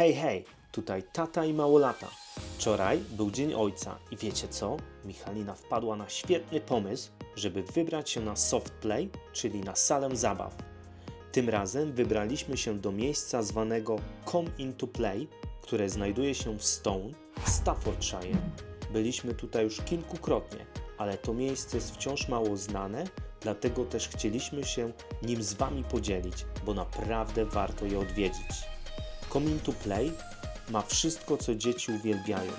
Hej, hej, tutaj tata i małolata. Wczoraj był Dzień Ojca i wiecie co? Michalina wpadła na świetny pomysł, żeby wybrać się na soft play, czyli na salę zabaw. Tym razem wybraliśmy się do miejsca zwanego Come Into Play, które znajduje się w Stone, Staffordshire. Byliśmy tutaj już kilkukrotnie, ale to miejsce jest wciąż mało znane, dlatego też chcieliśmy się nim z Wami podzielić, bo naprawdę warto je odwiedzić. Come Into Play ma wszystko, co dzieci uwielbiają.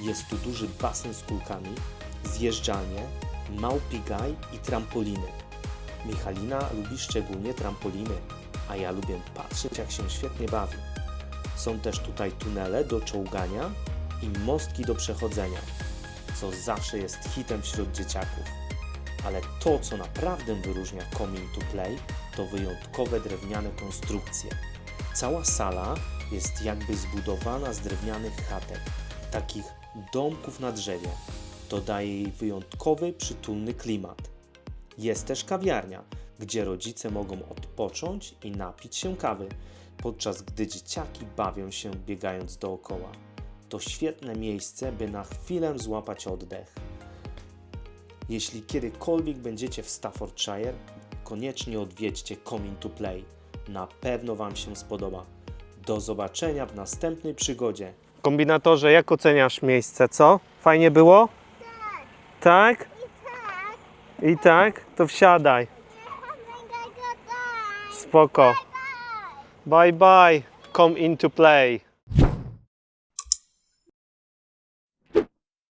Jest tu duży basen z kulkami, zjeżdżalnie, małpi gaj i trampoliny. Michalina lubi szczególnie trampoliny, a ja lubię patrzeć, jak się świetnie bawi. Są też tutaj tunele do czołgania i mostki do przechodzenia, co zawsze jest hitem wśród dzieciaków. Ale to, co naprawdę wyróżnia Coming to Play, to wyjątkowe drewniane konstrukcje. Cała sala jest jakby zbudowana z drewnianych chatek, takich domków na drzewie. To daje jej wyjątkowy, przytulny klimat. Jest też kawiarnia, gdzie rodzice mogą odpocząć i napić się kawy, podczas gdy dzieciaki bawią się biegając dookoła. To świetne miejsce, by na chwilę złapać oddech. Jeśli kiedykolwiek będziecie w Staffordshire, koniecznie odwiedźcie Coming to Play. Na pewno Wam się spodoba. Do zobaczenia w następnej przygodzie. Kombinatorze, jak oceniasz miejsce, co? Fajnie było? Tak. Tak? I tak? To wsiadaj. Spoko. Bye bye. Come into play.